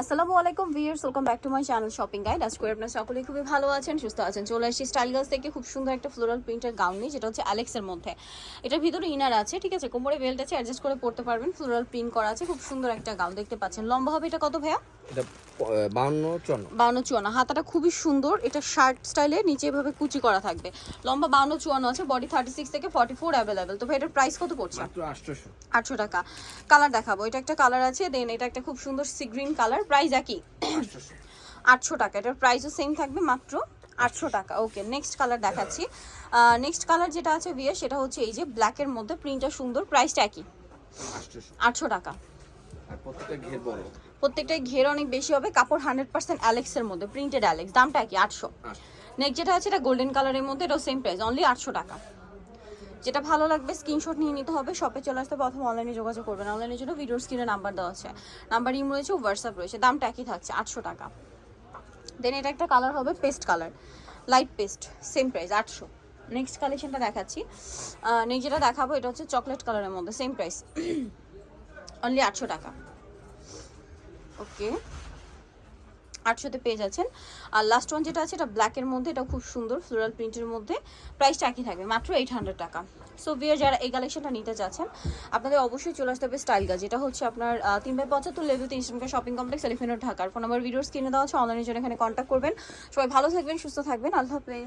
আসসালামু আলাইকুম viewers welcome back to my channel shopping guide আজ করে আপনারা সকলেই খুবই ভালো আছেন সুস্থ আছেন। চলে আসছি স্টাইল গার্লস থেকে খুব সুন্দর একটা ফ্লোরাল প্রিন্টের গাউন নিয়ে যেটা হচ্ছে অ্যালেক্সের মধ্যে। এটার ভিতরে ইনার আছে ঠিক আছে? কোমরে বেল্ট আছে অ্যাডজাস্ট করে পড়তে পারবেন। ফ্লোরাল প্রিন্ট করা আছে খুব সুন্দর একটা গাউন দেখতে পাচ্ছেন। লম্বা হবে এটা কত ভাইয়া? বাউন্ন চুয়ান্ন। হাতাটা খুবই সুন্দর। এটা শার্ট স্টাইলে নিচে এভাবে কুচি করা থাকবে। লম্বা বাউন্ন চুয়ান্ন আছে বডি থার্টি সিক্স থেকে ফর্টি ফোর অ্যাভেলেবেল তো এটার প্রাইস কত পড়ছে? আটশো টাকা। কালার দেখাবো। এটা একটা কালার আছে দেন এটা একটা খুব সুন্দর সি গ্রিন কালার প্রাইস একই। আটশো টাকা এটার প্রাইসও সেম থাকবে মাত্র আটশো টাকা। ওকে নেক্সট কালার দেখাচ্ছি। নেক্সট কালার যেটা আছে বিয়ে সেটা হচ্ছে এই যে ব্ল্যাকের মধ্যে প্রিন্টটা সুন্দর প্রাইসটা একই। আটশো টাকা। প্রত্যেকটা ঘের ঘের অনেক বেশি হবে কাপড় হান্ড্রেড পার্সেন্ট অ্যালেক্সের মধ্যে প্রিন্টেড অ্যালেক্স দামটা একই আটশো। নেক্সট যেটা আছে এটা গোল্ডেন কালারের মধ্যে এটাও সেম প্রাইস অনলি আটশো টাকা। যেটা ভালো লাগবে স্ক্রিনশট নিয়ে নিতে হবে শপে চলে আসতে প্রথম অনলাইনে যোগাযোগ করবেন অনলাইনের জন্য ভিডিওর স্ক্রিনে নাম্বার দেওয়া আছে। নাম্বার ইম রয়েছে হোয়াটসঅ্যাপ রয়েছে, দামটা একই থাকছে, আটশো টাকা। দেন এটা একটা কালার হবে paste colour light paste same price আটশো। নেক্সট কালেকশনটা দেখাচ্ছি। নেক্সট যেটা দেখাবো, এটা হচ্ছে চকলেট কালারের মধ্যে সেম প্রাইস অনলি আটশো টাকা। ওকে আটশোতে পেয়ে যাচ্ছেন। আর লাস্ট ওয়ান যেটা আছে, এটা ব্ল্যাকের মধ্যে, এটা খুব সুন্দর ফ্লোরাল প্রিন্টের মধ্যে। প্রাইসটা একই থাকবে, মাত্র এইট হান্ড্রেড টাকা। সো বিয়ার যারা এই কালেকশনটা নিতে চাচ্ছেন, আপনাদের অবশ্যই চলে আসতে হবে স্টাইল গাছ যেটা হচ্ছে আপনার তিন বাই পঁচাত্তর লেভেল তিন শপিং কমপ্লেক্স এলিফেন্ট ঢাকার ফোন নাম্বার ভিডিওস কিনে দেওয়া আছে অনলাইনের জন্য এখানে কন্ট্যাক্ট করবেন। সবাই ভালো থাকবেন, সুস্থ থাকবেন। আল্লাহ হাফেজ।